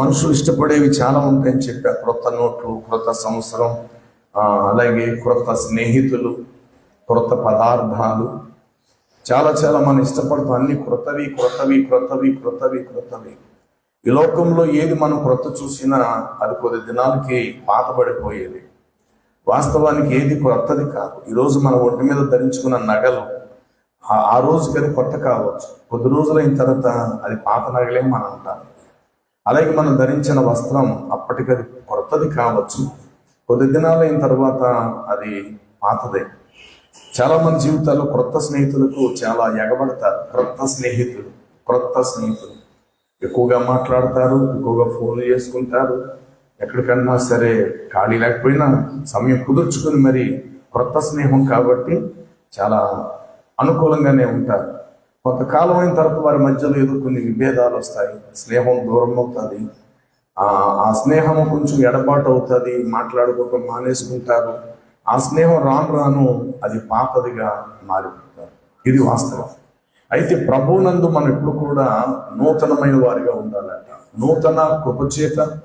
మనుషులు ఇష్టపడేవి చాలా ఉంటాయని చెప్పా క్రొత్త నోట్లు క్రొత్త సంవత్సరం అలాగే క్రొత్త స్నేహితులు క్రొత్త పదార్థాలు. చాలా చాలా మనం ఇష్టపడుతాం అన్ని క్రొత్తవి క్రొత్తవి క్రొత్తవి క్రొత్తవి క్రొత్తవి. ఈ లోకంలో ఏది మనం క్రొత్త చూసినా అది కొద్ది దినాలకి పాతబడిపోయేది. వాస్తవానికి ఏది క్రొత్తది కాదు. ఈరోజు మన ఒంటి మీద ధరించుకున్న నగలు ఆ- ఆ రోజుకి అది కొత్త కావచ్చు. కొద్ది రోజులైన తర్వాత అది పాత నగలే మనం అంటాం. అలాగే మనం ధరించిన వస్త్రం అప్పటికది కొత్తది కావచ్చు. కొద్ది దినాలైన తర్వాత అది పాతదే. చాలా మంది జీవితాల్లో క్రొత్త స్నేహితులకు చాలా ఎగబడతారు. క్రొత్త స్నేహితులు క్రొత్త స్నేహితులు. ఎక్కువగా మాట్లాడతారు ఎక్కువగా ఫోన్లు చేసుకుంటారు. ఎక్కడికన్నా సరే ఖాళీ లేకపోయినా సమయం కుదుర్చుకుని మరి క్రొత్త స్నేహం కాబట్టి చాలా అనుకూలంగానే ఉంటారు. కొంతకాలం అయిన తర్వాత వారి మధ్యలో ఏదో కొన్ని విభేదాలు వస్తాయి. స్నేహం దూరం అవుతుంది. ఆ స్నేహం కొంచెం ఎడబాటు అవుతుంది. మాట్లాడుకోక మానేసుకుంటారు. ఆ స్నేహం రాను రాను అది పాతదిగా మారిపోతారు. ఇది వాస్తవం. అయితే ప్రభునందు మనం ఎప్పుడు కూడా నూతనమైన వారిగా ఉండాలంట. నూతన కృప చేత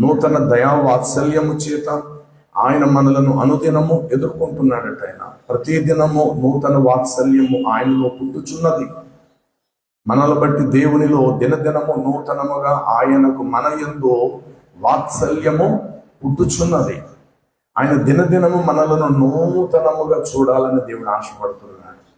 నూతన దయా వాత్సల్యము చేత ఆయన మనలను అనుదినము ఎదుర్కొంటున్నాడట ఆయన. ప్రతి దినము నూతన వాత్సల్యము ఆయనలో పుట్టుచున్నది. మనల బట్టి దేవునిలో దినదినము నూతనముగా ఆయనకు మన ఎందు వాత్సల్యము పుట్టుచున్నది. ఆయన దినదినము మనలను నూతనముగా చూడాలని దేవుడు ఆశపడుతున్నాడు.